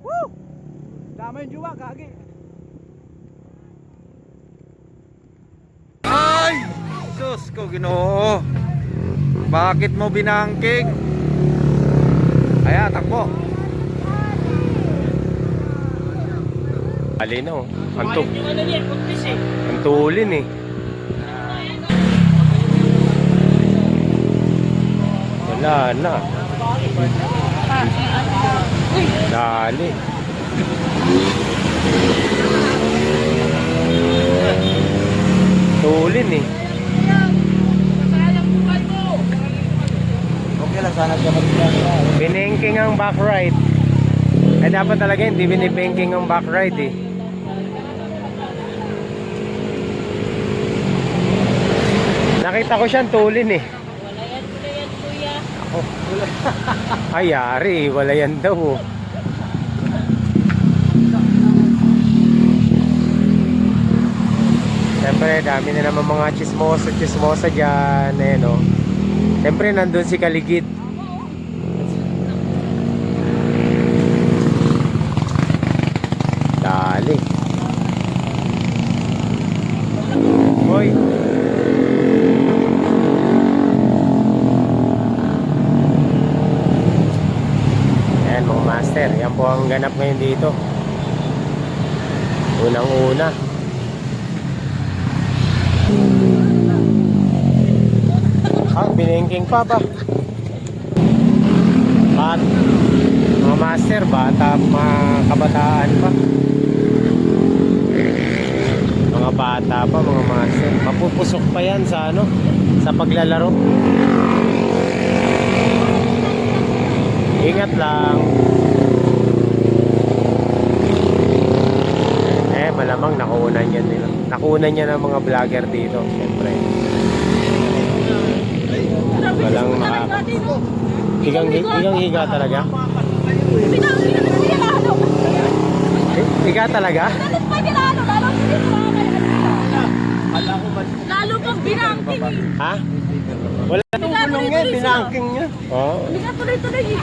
Woo! Dama yung juwa, kagi. Ay! Sus ko ginoo. Bakit mo binangking? Kaya takbo. Alin oh. Yung niya, puntis eh. antulin eh. Wala na. Dali. Tulin eh. Okay lang, sana siya. Binengking ang back right. Eh dapat talaga hindi binibengking ang back right eh. Nakita ko siyang tulin eh. Wala yan, wala yan, kuya. Ay, yari, wala yan daw. oh. Siyempre, dami na naman mga chismosa, chismosa dyan. Eh, no? Siyempre, nandun si Kaligid. Dali. Hoy. Ayan mga master, yan po ang ganap ngayon dito. Unang-una. Ah, binengking pa ba? Bat, mga master, bata, mga kabataan pa. Mga bata pa, mga master. Mapupusok pa yan sa ano, sa paglalaro. Ingat lang. Eh, malamang niya nila. Nakunan niya ng mga vlogger dito, syempre. Walang maka... Higang, higang higa talaga? Hi- Higa talaga? Lalo pang binangking eh. Ha? Wala Binangking Yan, binangking niya. Oh, Bigat tuloy-tuloy eh.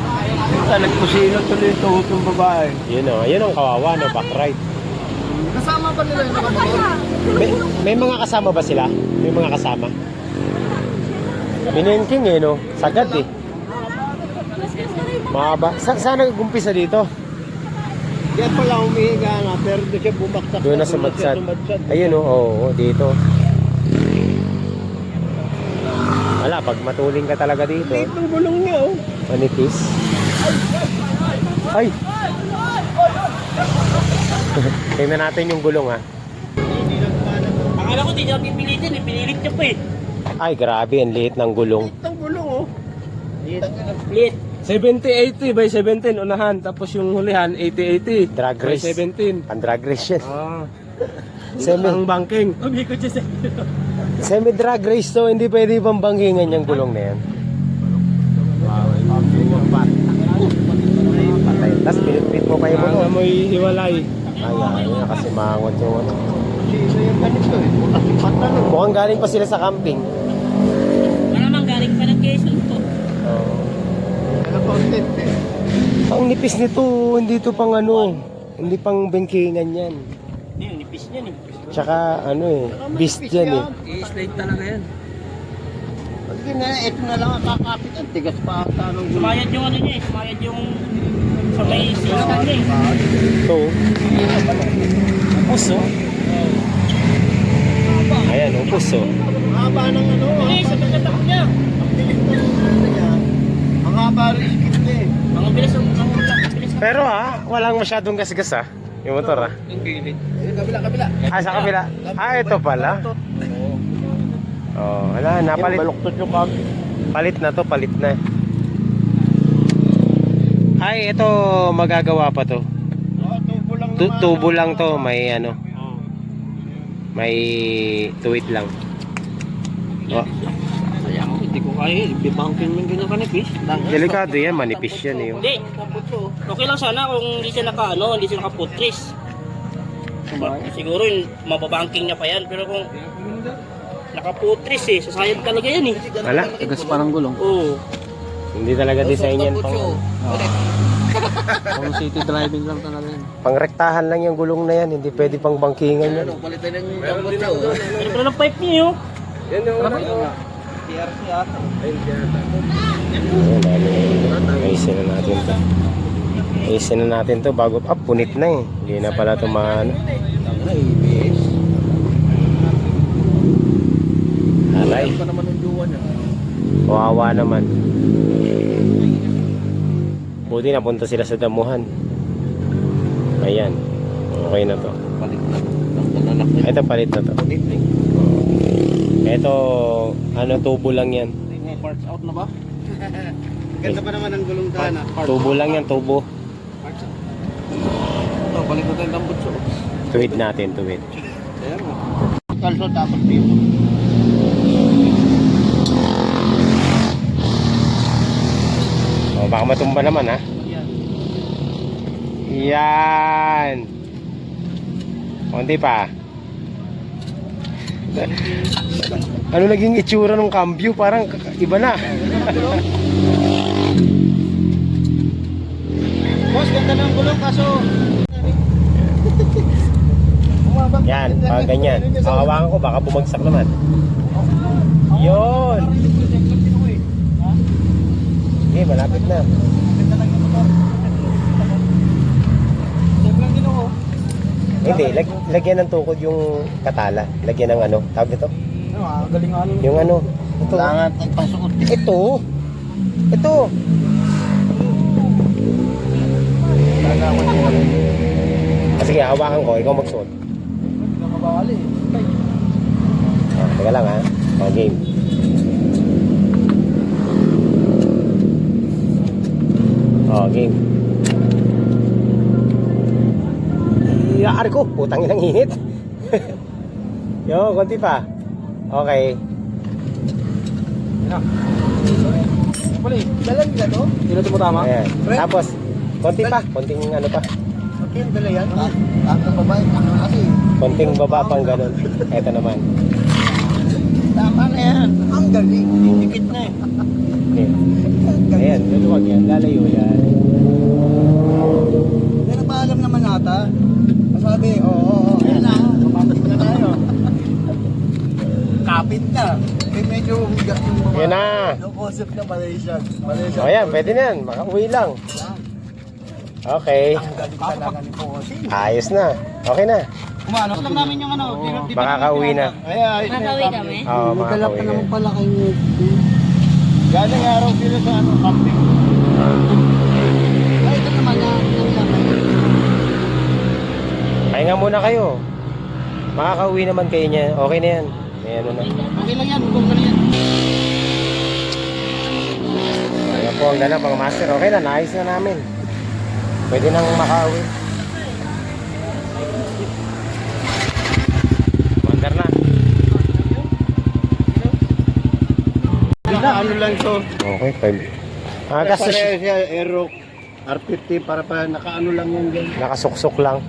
Sa nagkusino tuloy ito itong babae. yun oh. Yun ang kawawa, no? Back right. Kasama ba nila yung kaya? May, may mga kasama ba sila? May mga kasama? Binengking eh, no? Sagad eh. Mahaba. Sa, saan nag-umpisa dito? Yan pala humihiga na, pero doon siya bumaksak. Doon na sumadsad. Ayun oh, oo, oo, dito. Wala, pag matuling ka talaga dito, ng gulong niya, oh. manipis. Ay! Tingnan natin yung gulong ha. Akala ko di niya pipilitin eh, pinilit niya pa eh. Ay, grabe, ang liit ng gulong. Liit ng gulong, oh. Lit. 70-80 by 17 unahan tapos yung hulihan 80-80 Drag by race. 17 Ang drag race yan. ah Semi, ang banking Umikot siya sa... semi drag race to, hindi pwede ibang banggingan yung gulong na yan. Patay. Tapos pinipit mo pa yung ang motor. amoy hiwalay Ay, ay, kasi mangot yung ano. Sino yung ganito, eh. Pantalon. Mukhang galing pa sila sa camping. Malamang galing pa ng Quezon to. Oo. Ano pa ang eh. Nipis nito, hindi to pang ano, hindi pang bengkingan yan. Hindi, nipis niya eh. Tsaka ano eh, beast yan eh. i-slate talaga yan Pag yun na, ito na lang ang kakapit. Ang tigas pa ang tanong gulong. Sumayad yung ano niya eh, sumayad yung sa may sistan niya eh. Ito, puso. Ayan, oh, puso. Haba ng ano, ah. Eh, sa pagkatak niya. Ang bilis ng ano niya. Ang haba rin skip niya, eh. Mga bilis ang ang ang bilis. Pero ha, walang masyadong gasgas ha, yung motor ha. ang gilid Eh, kabila, kabila. Ah, sa kabila. Ah, ito pala. Oh, wala, napalit. Baluktot yung kami. Palit na to, palit na. Ay, ito magagawa pa to. Oh, tubo lang Tu- tubo lang to, may ano, may tuwid lang. Oh, Kaya mo, hindi ko kaya. Bibangkin mo yung ganyan kanipis. delikado yan, manipis yan eh. Hindi. Okay lang sana kung hindi siya naka ano, hindi siya nakaputris. Siguro yung mababangking niya pa yan. Pero kung nakaputris eh, sasayad talaga yan eh. Wala, tigas pa ng gulong Oo. Hindi talaga design yan pang... Pang city driving lang talaga yun. Pangrektahan lang yung gulong na yan, hindi pwede pang bangkingan yan. Palitan ng oh. Ano pala ng pipe niyo? Yan yung ano. TRC ata. Ayan, ayusin na natin to. Ayusin na natin to bago, ah, punit na eh. Hindi na pala ibis. Alay, kawawa naman. Buti napunta sila sa damuhan. Ayan, okay na to. Palit na. Ito palit na to. Na. Ito, ano, tubo lang yan. Parts out na ba? Ganda pa naman ang gulong sana. Tubo lang yan, tubo. Ito, balik ko tayong tambot siya. Tuwid natin, tuwid. Kalso tapos dito. O, baka matumba naman ha. Yan. Konti pa. Ano naging itsura ng cambio? Parang iba na. Boss, ganda ng gulong kaso. Yan, pag ganyan. Hawakan ko, baka bumagsak naman. Yun. Okay, malapit na. Hindi, lag, lagyan ng tukod yung katala. Lagyan ng ano, tawag dito? Galing nga Yung ano, ito. Kailangan pagpasuot. Ito. Ito. Ah, sige, hawakan ko. Ikaw magsuot. Ah, teka lang ha. Oh, game. Oh, game. Iyaari ko. Putang inang init. Yo, konti pa. Okay. Dalan ka to? Na tumutama. Ayan. Tapos, konti pa. Konting ano pa. Okay, dala yan. Ah, ang babae, ano kasi. Konting baba pang ganun. Eto naman. Tama na yan. Ang galing. Dikit na eh. Okay. Ayan, luluwag yan. Lalayo yan. May nagpaalam naman ata. Sabi, oo, oo, oo. Ayan na. Pumapit na tayo. Kapit na. Eh, medyo hugat yung babae. Yan na. Yung concept na Malaysian. Malaysian. O yan, pwede na yan. Makauwi lang. Okay. Ang galing talaga ni. Ayos na. Okay na. Kumano? lang namin yung ano. di- di ba Makakauwi na. Ay, ay. Makakauwi kami? Oo, makakauwi na. pala kayo. Galing araw sila sa ano, camping. Ay, ito naman na. Pahinga muna kayo. Makakauwi naman kayo niya. Okay na yan. May ano na. Okay lang yan, kung ano yan. Ayan po ang ganap mga master. Okay na, naayos na namin. Pwede nang makauwi. Mandar na. Ano lang to. Okay, five. Ah, Pareho siya, Aerox R50 para pa nakaano lang yan dyan. nakasuksok lang.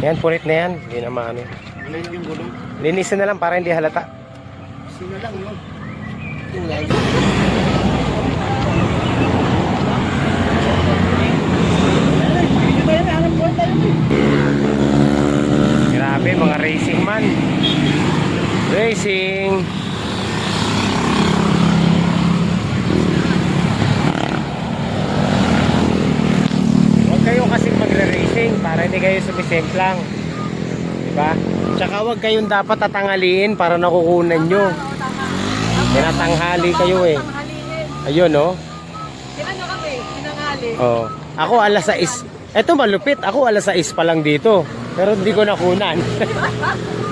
Yan, punit na yan. Hindi na maano. Ano yung gulong? Linisin na lang para hindi halata. Sino lang yun. Tulay. Grabe, mga racing man. Racing. Huwag kayo kasi magre-racing para hindi kayo sumisemplang. Diba? Tsaka huwag kayong dapat tatangaliin para nakukunan nyo. Tinatanghali kayo eh. Ayun oh. Kinano kami? Kinangali. Oh. Ako alas 6. Eto malupit. Ako alas 6 pa lang dito. Pero hindi ko nakunan.